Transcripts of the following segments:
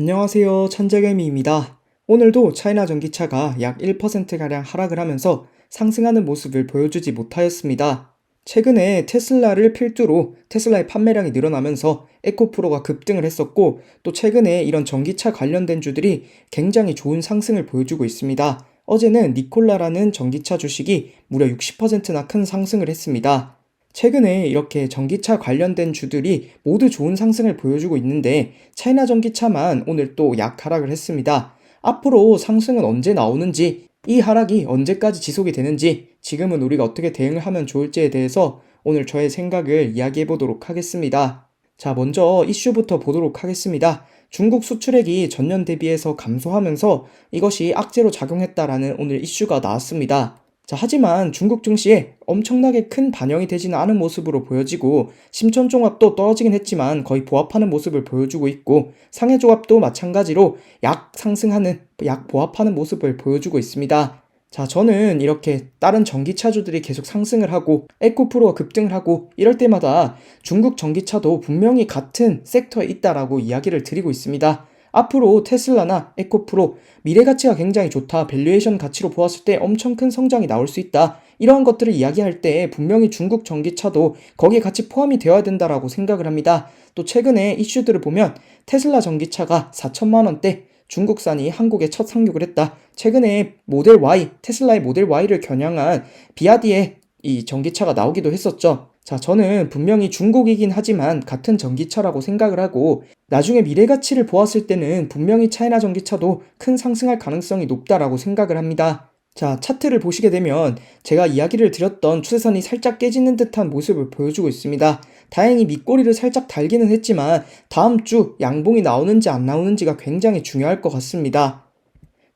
안녕하세요. 천재개미입니다. 오늘도 차이나 전기차가 약 1%가량 하락을 하면서 상승하는 모습을 보여주지 못하였습니다. 최근에 테슬라를 필두로 테슬라의 판매량이 늘어나면서 에코프로가 급등을 했었고 또 최근에 이런 전기차 관련된 주들이 굉장히 좋은 상승을 보여주고 있습니다. 어제는 니콜라라는 전기차 주식이 무려 60%나 큰 상승을 했습니다. 최근에 이렇게 전기차 관련된 주들이 모두 좋은 상승을 보여주고 있는데 차이나 전기차만 오늘 또 약 하락을 했습니다. 앞으로 상승은 언제 나오는지 이 하락이 언제까지 지속이 되는지 지금은 우리가 어떻게 대응을 하면 좋을지에 대해서 오늘 저의 생각을 이야기해 보도록 하겠습니다. 자, 먼저 이슈부터 보도록 하겠습니다. 중국 수출액이 전년 대비해서 감소하면서 이것이 악재로 작용했다라는 오늘 이슈가 나왔습니다. 자, 하지만 중국 증시에 엄청나게 큰 반영이 되지는 않은 모습으로 보여지고 심천종합도 떨어지긴 했지만 거의 보합하는 모습을 보여주고 있고 상해조합도 마찬가지로 약 상승하는 약 보합하는 모습을 보여주고 있습니다. 자, 저는 이렇게 다른 전기차주들이 계속 상승을 하고 에코프로가 급등을 하고 이럴 때마다 중국 전기차도 분명히 같은 섹터에 있다라고 이야기를 드리고 있습니다. 앞으로 테슬라나 에코프로 미래 가치가 굉장히 좋다. 밸류에이션 가치로 보았을 때 엄청 큰 성장이 나올 수 있다. 이러한 것들을 이야기할 때 분명히 중국 전기차도 거기에 같이 포함이 되어야 된다라고 생각을 합니다. 또 최근에 이슈들을 보면 테슬라 전기차가 4천만 원대 중국산이 한국에 첫 상륙을 했다. 최근에 모델 Y, 테슬라의 모델 Y를 겨냥한 비아디의 이 전기차가 나오기도 했었죠. 자, 저는 분명히 중국이긴 하지만 같은 전기차라고 생각을 하고 나중에 미래 가치를 보았을 때는 분명히 차이나 전기차도 큰 상승할 가능성이 높다라고 생각을 합니다. 자, 차트를 보시게 되면 제가 이야기를 드렸던 추세선이 살짝 깨지는 듯한 모습을 보여주고 있습니다. 다행히 밑꼬리를 살짝 달기는 했지만 다음 주 양봉이 나오는지 안 나오는지가 굉장히 중요할 것 같습니다.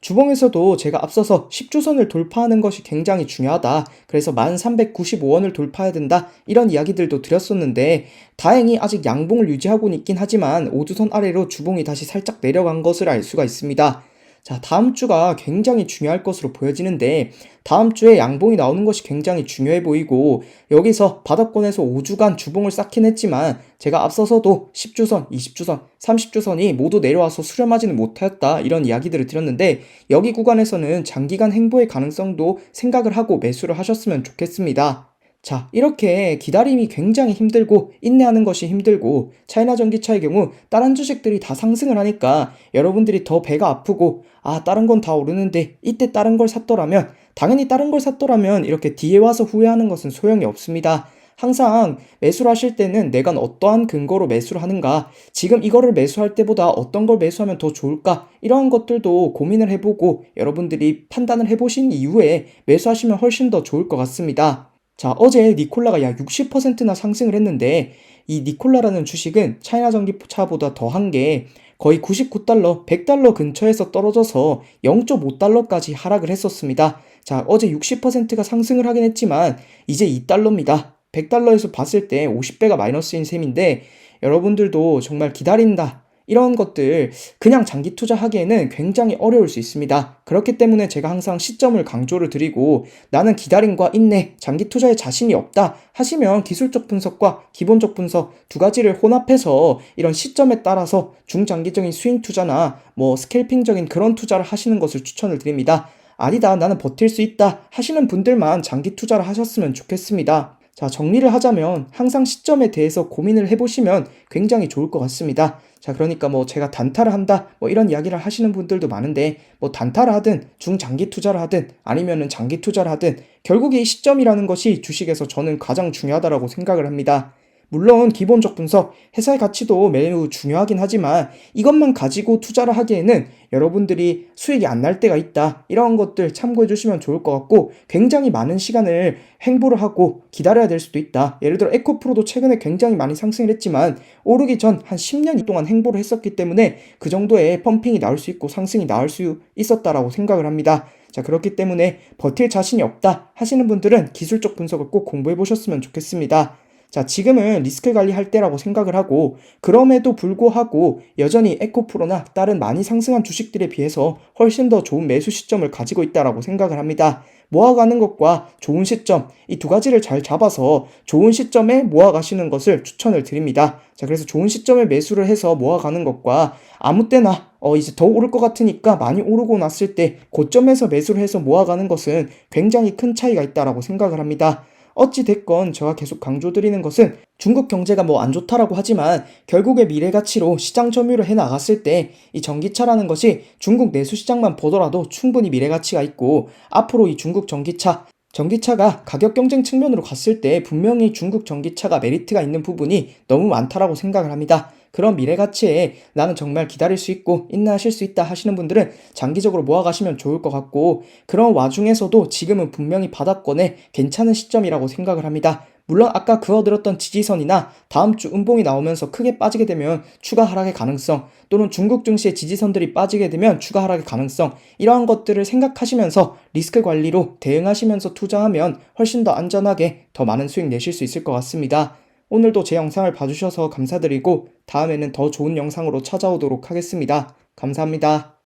주봉에서도 제가 앞서서 10주선을 돌파하는 것이 굉장히 중요하다. 그래서 1395원을 돌파해야 된다. 이런 이야기들도 드렸었는데 다행히 아직 양봉을 유지하고 있긴 하지만 5주선 아래로 주봉이 다시 살짝 내려간 것을 알 수가 있습니다. 자, 다음 주가 굉장히 중요할 것으로 보여지는데, 다음 주에 양봉이 나오는 것이 굉장히 중요해 보이고, 여기서 바닥권에서 5주간 주봉을 쌓긴 했지만, 제가 앞서서도 10주선, 20주선, 30주선이 모두 내려와서 수렴하지는 못하였다, 이런 이야기들을 드렸는데, 여기 구간에서는 장기간 행보의 가능성도 생각을 하고 매수를 하셨으면 좋겠습니다. 자, 이렇게 기다림이 굉장히 힘들고 인내하는 것이 힘들고 차이나 전기차의 경우 다른 주식들이 다 상승을 하니까 여러분들이 더 배가 아프고 아, 다른 건 다 오르는데 이때 다른 걸 샀더라면 당연히 다른 걸 샀더라면 이렇게 뒤에 와서 후회하는 것은 소용이 없습니다. 항상 매수를 하실 때는 내가 어떠한 근거로 매수를 하는가, 지금 이거를 매수할 때보다 어떤 걸 매수하면 더 좋을까, 이러한 것들도 고민을 해보고 여러분들이 판단을 해보신 이후에 매수하시면 훨씬 더 좋을 것 같습니다. 자, 어제 니콜라가 약 60%나 상승을 했는데 이 니콜라라는 주식은 차이나 전기차보다 더한 게 거의 99달러, 100달러 근처에서 떨어져서 0.5달러까지 하락을 했었습니다. 자, 어제 60%가 상승을 하긴 했지만 이제 2달러입니다. 100달러에서 봤을 때 50배가 마이너스인 셈인데 여러분들도 정말 기다린다. 이런 것들 그냥 장기 투자하기에는 굉장히 어려울 수 있습니다. 그렇기 때문에 제가 항상 시점을 강조를 드리고 나는 기다림과 인내, 장기 투자에 자신이 없다 하시면 기술적 분석과 기본적 분석 두 가지를 혼합해서 이런 시점에 따라서 중장기적인 스윙 투자나 뭐 스캘핑적인 그런 투자를 하시는 것을 추천을 드립니다. 아니다, 나는 버틸 수 있다 하시는 분들만 장기 투자를 하셨으면 좋겠습니다. 자, 정리를 하자면 항상 시점에 대해서 고민을 해보시면 굉장히 좋을 것 같습니다. 자, 그러니까 뭐 제가 단타를 한다, 뭐 이런 이야기를 하시는 분들도 많은데, 뭐 단타를 하든, 중장기 투자를 하든, 아니면은 장기 투자를 하든, 결국에 이 시점이라는 것이 주식에서 저는 가장 중요하다라고 생각을 합니다. 물론 기본적 분석, 회사의 가치도 매우 중요하긴 하지만 이것만 가지고 투자를 하기에는 여러분들이 수익이 안 날 때가 있다. 이런 것들 참고해 주시면 좋을 것 같고 굉장히 많은 시간을 행보를 하고 기다려야 될 수도 있다. 예를 들어 에코프로도 최근에 굉장히 많이 상승을 했지만 오르기 전 한 10년 동안 행보를 했었기 때문에 그 정도의 펌핑이 나올 수 있고 상승이 나올 수 있었다라고 생각을 합니다. 자, 그렇기 때문에 버틸 자신이 없다 하시는 분들은 기술적 분석을 꼭 공부해 보셨으면 좋겠습니다. 자, 지금은 리스크 관리할 때라고 생각을 하고, 그럼에도 불구하고 여전히 에코프로나 다른 많이 상승한 주식들에 비해서 훨씬 더 좋은 매수 시점을 가지고 있다라고 생각을 합니다. 모아가는 것과 좋은 시점, 이 두 가지를 잘 잡아서 좋은 시점에 모아가시는 것을 추천을 드립니다. 자, 그래서 좋은 시점에 매수를 해서 모아가는 것과 아무 때나 어, 이제 더 오를 것 같으니까 많이 오르고 났을 때 고점에서 매수를 해서 모아가는 것은 굉장히 큰 차이가 있다라고 생각을 합니다. 어찌 됐건 제가 계속 강조드리는 것은 중국 경제가 뭐 안 좋다라고 하지만 결국에 미래 가치로 시장 점유를 해 나갔을 때 이 전기차라는 것이 중국 내수 시장만 보더라도 충분히 미래 가치가 있고 앞으로 이 중국 전기차 전기차가 가격 경쟁 측면으로 갔을 때 분명히 중국 전기차가 메리트가 있는 부분이 너무 많다라고 생각을 합니다. 그런 미래 가치에 나는 정말 기다릴 수 있고 인내하실 수 있다 하시는 분들은 장기적으로 모아가시면 좋을 것 같고 그런 와중에서도 지금은 분명히 바닥권에 괜찮은 시점이라고 생각을 합니다. 물론 아까 그어들었던 지지선이나 다음 주 음봉이 나오면서 크게 빠지게 되면 추가 하락의 가능성 또는 중국 증시의 지지선들이 빠지게 되면 추가 하락의 가능성 이러한 것들을 생각하시면서 리스크 관리로 대응하시면서 투자하면 훨씬 더 안전하게 더 많은 수익 내실 수 있을 것 같습니다. 오늘도 제 영상을 봐주셔서 감사드리고 다음에는 더 좋은 영상으로 찾아오도록 하겠습니다. 감사합니다.